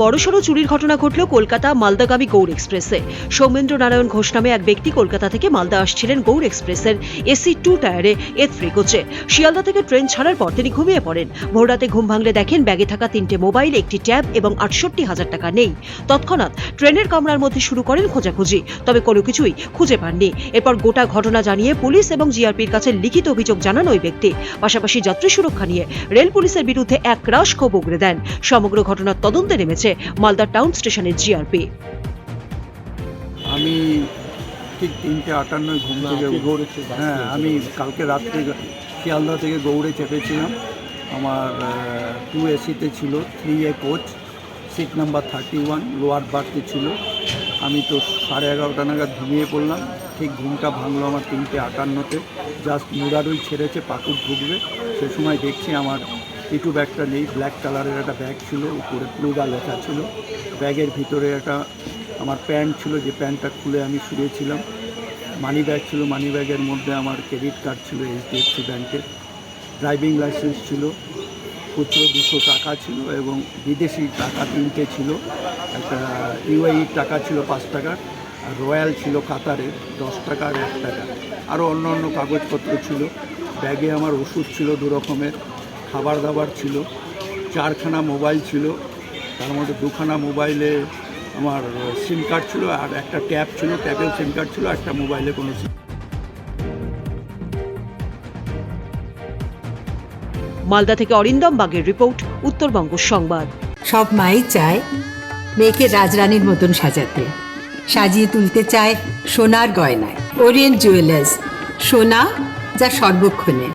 বড়সড় চুরির ঘটনা ঘটল কলকাতা মালদাগামী গৌড় এক্সপ্রেসে। সৌমেন্দ্র নারায়ণ ঘোষ নামে এক ব্যক্তি কলকাতা থেকে মালদা আসছিলেন গৌড় এক্সপ্রেসের এসি টু টায়ারে এ থ্রি কোচে। শিয়ালদা থেকে ট্রেন ছাড়ার পর তিনি ঘুমিয়ে পড়েন। ভোররাতে ঘুম ভাঙলে দেখেন ব্যাগে থাকা তিনটে মোবাইল, একটি ট্যাব এবং আটষট্টি হাজার টাকা নেই। তৎক্ষণাৎ ট্রেনের কামরার মধ্যে শুরু করেন খোঁজাখুঁজি, তবে কোনো কিছুই খুঁজে পাননি। এরপর গোটা ঘটনা জানিয়ে পুলিশ এবং জিআরপির কাছে লিখিত অভিযোগ জানান ওই ব্যক্তি। পাশাপাশি যাত্রী সুরক্ষা নিয়ে রেল পুলিশের বিরুদ্ধে এক রাশ ক্ষোভ উগড়ে দেন। সমগ্র ঘটনার তদন্তে নেমেছে। মালদা টাউন স্টেশনের জিআরপি আমি ঠিক তিনটে আটান্নয় ঘুম থেকে গৌড়ে হ্যাঁ আমি কালকে রাত্রে শিয়ালদা থেকে গৌড়ে চেপেছিলাম। আমার টু এসিতে ছিল three A coach seat number thirty one lower বার্থে ছিল। আমি তো সাড়ে এগারোটা নাগাদ ঘুমিয়ে পড়লাম। ঠিক ঘুমটা ভাঙলো আমার তিনটে আটান্নতে। জাস্ট মুরারুই ছেড়েছে পাকুর ঢুকবে। সে সময় দেখছি আমার টিটু ব্যাগটা নেই ব্ল্যাক কালারের একটা ব্যাগ ছিল, উপরে প্লুগা লেখা ছিল। ব্যাগের ভিতরে একটা আমার প্যান্ট ছিল, যে প্যান্টটা খুলে আমি শুয়েছিলাম। মানি ব্যাগ ছিল মানি ব্যাগের মধ্যে আমার ক্রেডিট কার্ড ছিল এইচডিএফসি ব্যাংকের ড্রাইভিং লাইসেন্স ছিল, খুচরো দুশো টাকা ছিল এবং বিদেশি টাকা তিনটে ছিল। একটা ইউআই টাকা ছিল পাঁচ টাকার, আর রয়্যাল ছিল কাতারের দশ টাকা আর এক টাকা। আরও অন্য অন্য কাগজপত্র ছিল। ব্যাগে আমার ওষুধ ছিল দু রকমের। খাবার দাবার ছিল চারখানা মোবাইল ছিল তার মধ্যে দুখানা মোবাইলে আমার সিম কার্ড ছিল আর একটা ট্যাব ছিল ট্যাবেও সিম কার্ড ছিল একটা মোবাইলে কোনো সিম মালদা থেকে অরিন্দম বাগের রিপোর্ট উত্তরবঙ্গ সংবাদ। সব মাই চায় মেয়েকে রাজরানীর মতন সাজাতে। সাজিয়ে তুলতে চায় সোনার গয়নায়। ওরিয়েন্ট জুয়েলার্স সোনা যা সর্বক্ষণে।